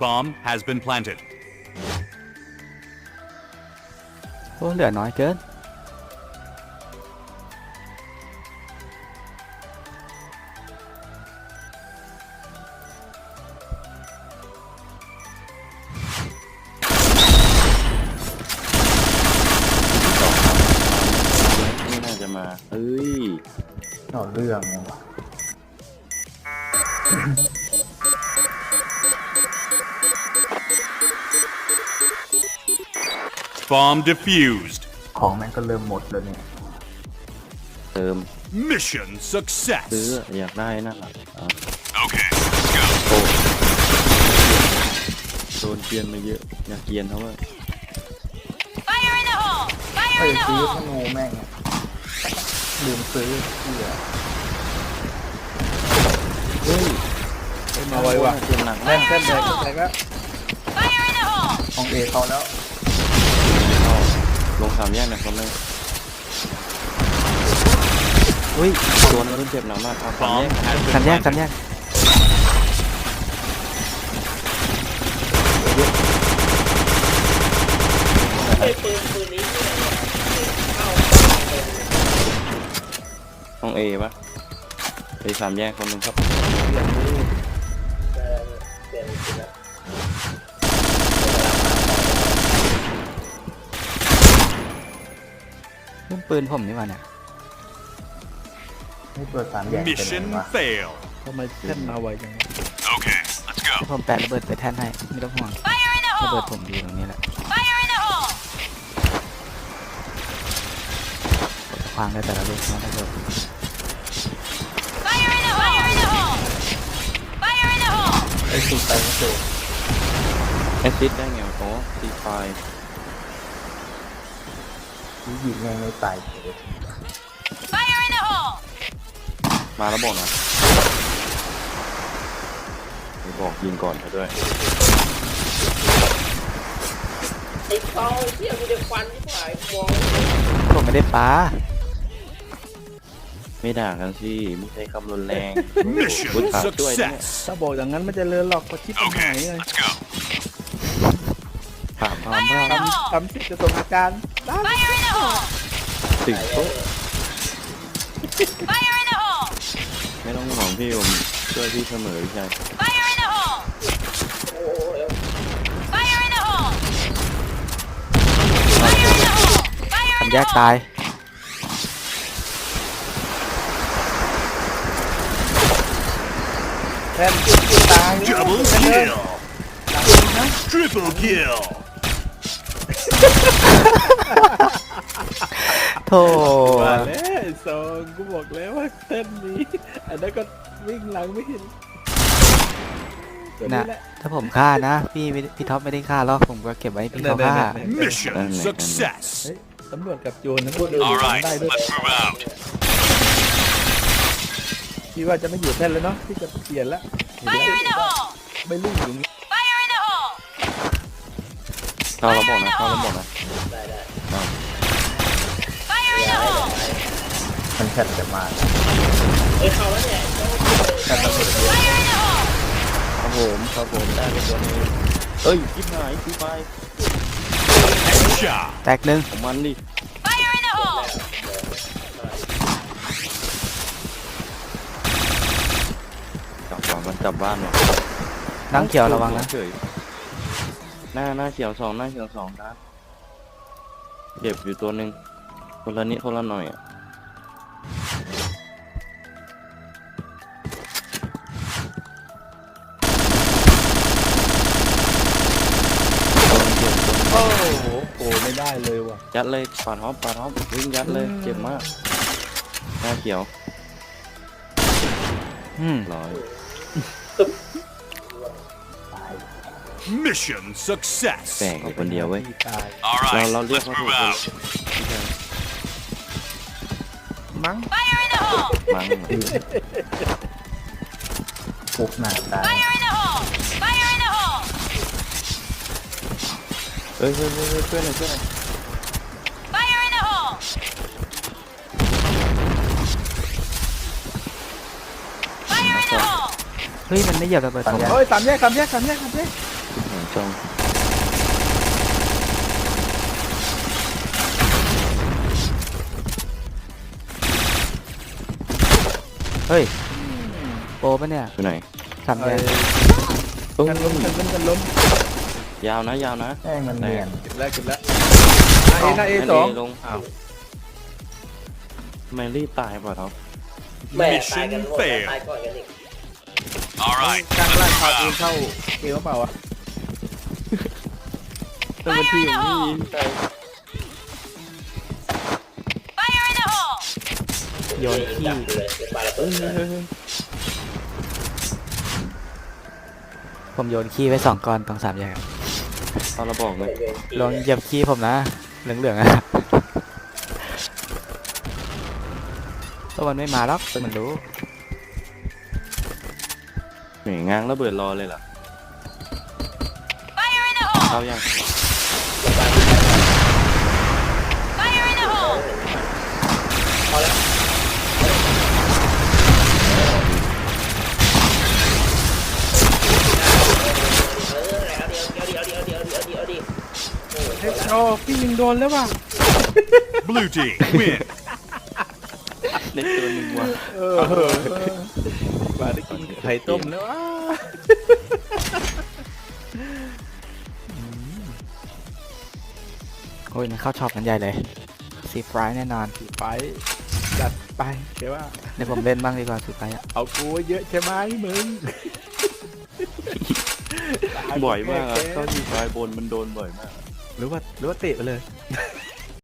Bomb has been planted. โอ้เหลือน้อยเกิน นี่น่าจะมาเฮ้ย เอาเรื่องเลยวะ Bomb defused. ของแม่งก็เริ่มหมดแล้วเนี่ย เติม Mission ซื้อ success. อยากได้นั่นแหละอะ Okay, let's go. โอ้โดนเกรียนมาเยอะอยากเกรียนเขาว่า Fire in the hole! เฮ้ Fire ย in the ซื้อ hole! ธนูแม่งลืมซื้อเที่ยเฮ้ยมาไวว่ะเกรียนหนักแม่แม่งงแค่แบกแบกแล้ว Fire in the hole! ของเอเขาแล้วเข้า ลงสามแยกหนะคนเลยอุ้ยตัวนั้นเจ็บหนักมากครับสามแย Bomb ก has สาม been แยกสาม planted. แยกห้องเอปะไปสามแยกคนหนึ่งครับ รุ่นปืนผมนี่มาเนี่ยไม่เปิดสามแยกเป็นไง Mission วะ fail. ทำไมแท่นมาไวจังวะ Okay, let's go. เดี๋ยวผมแปะระเบิดไปแท่นให้ไม่ต้องห่วง Fire in the ระเบิด hole! ผมอยู่ตรงนี้แหละ Fire in the hole! ควางได้แต่ละลูกนะระเบิด Fire in the hole! Fire in the hole! Fire in the hole! ไอ้สุดใจไม่เจอแอสซิดได้ไงวะโอ้ตีไฟ ยิงแม่งไม่ตายเลยมาแล้วบอกน่อยไม่บอกยิงก่อนเขาด้วยไอ้เปาไอ้เที่ยมีแต่ควันที่ผายมองผมไม่ได้ป้า ไม่ด่ากันสิไม่ใช่คำรุนแรง Mission บุญขาดด้วยเนี่ย success. ถ้าบอกอย่างนั้นมันจะเลือนหรอกเพราะชิปมันหาย Okay, ไง let's go. ถามความว่า Fire in the hole! ทำสิจะส่งอาการได้ Fire in the hole! ถึงโต๊ะ Fire in the hole! ไม่ต้องห่วงพี่ผมช่วยพี่เสมอพี่ชาย Fire in the hole! โอ้ย Fire in the hole! Fire in the hole! Fire สาม in แย the ก hole! ตาย แท่นตาย Double kill. Triple kill. โธ่มาแล้วไอ้ซองกูบอกแล้วว่าแท่นนี้ อันนั้นก็วิ่งหลังไม่เห็นตัวนะนี้แหละถ้าผมฆ่านะพี่ไม่พี่ท็อปไม่ได้ฆ่าหรอกผมก็เก็บไว้ให้พี่เขาฆ่า Mission success. เฮ้ยตำรวจกับโจรทั้งคู่ All right, ได้ด้วย let's move out. พี่ว่าจะไม่อยู่แท่นแล้วเนาะพี่จะเปลี่ยนแล้วเห็น Fire in แล้ the ว hole! ไม่ลื่นอยู่นี่ Fire in the hole! เข้าแล้วบอกนะเข้าแล้วบอกนะ Fire in the hole! มันแค่จะมาไอ้เขาแล้วเนี่ยแค่ระเบิดเดียว Fire in the hole! ครับผมครับผมได้เป็นตัวนี้เอ้ยคิดหายตีไฟ Headshot. แตกหนึ่งของมันดิ Fire in the hole! จับว่ะมันจับบ้านว่ะน้ำเขียวระวังนะเฉย หน้าหน้าเขียวสองหน้าเขียวสองครับเก็บอยู่ตัวหนึ่งคนละนิดคนละหน่อยอะโอ้โหโอ้ไม่ได้เลยว่ะยัดเลยปาดฮอปปาดฮอปวิ่งยัดเลยเจ็บมาก หน้าเขียวอืมร้อย Mission success. แปลกอยู่คนเดียวเว้ยพี่ตาย All เรา right, เราเรียก let's เขาถู move กคน out. พี่ชายมั้ง Fire in the hole! มั้งปุกหนาตาย Fire in the hole! Fire in the hole! เอ้ยเฮ้ยเฮ้ยเฮ้ยช่วยหน่อยช่วยหน่อย Fire in the hole! Fire in the hole! เฮ้ย มันไม่เหยียบระเบิดผมโอ้ยสามแยกสามแยกสามแยกสามแยกตี จองเฮ้ยโปรปะเนี่ยอยู่ไหนสามแยกโอ้ยกันล้มกันล้มกันล้มยาวนะยาวนะแม่งมันเนียนเก็บแล้วเก็บแล้วหน้าเอหน้าเอสองลงอ้าวทำไมรีบตายป่ะท็อปแม่ตายกันหมด Mission fail ตายก่อนกันอีก All right, กลางล่างพา let's ปืน move out. เข้าเอวเปล่าวะ ต้องมาที่ของพี่ใช่ Fire in the hole! โยนขี้ดับเลยเป็นปลาระเบิดผมโยนขี้ไว้สองก้อนตรงสามแยกตอนเราบอกเลยลองเหยียบขี้ผมนะ เหลืองๆอะก็มันไม่มาหรอกมันรู้หน่วยง้างระเบิดรอเลยเหรอ Fire in the hole! เข้ายัง Fire in the hole! เออเอาเดี๋ยวเดี๋ยวเดี๋ยวเดี๋ยวเดี๋ยวเดี๋ยวเดี๋ยวโอ้โห เฮ้ยโอ้ พี่ยิงโดนแล้วว่ะ Blue team win. เล่นตัวหนึ่งว่ะเออมาได้กินไข่ต้มแล้วว่ะโอ้ยมันเข้าช็อปกันใหญ่เลยสีฟรายแน่นอนไปจัดไปเดี๋ยวว่า เดี๋ยวผมเล่นบ้างดีกว่าสีฟรายอะเอากูไว้เยอะใช่ไหมมึงบ่อยมากอะตเข้าอยู่ปลายบนมันโดนบ่อยมาก หรือว่าหรือว่าเตะไปเลย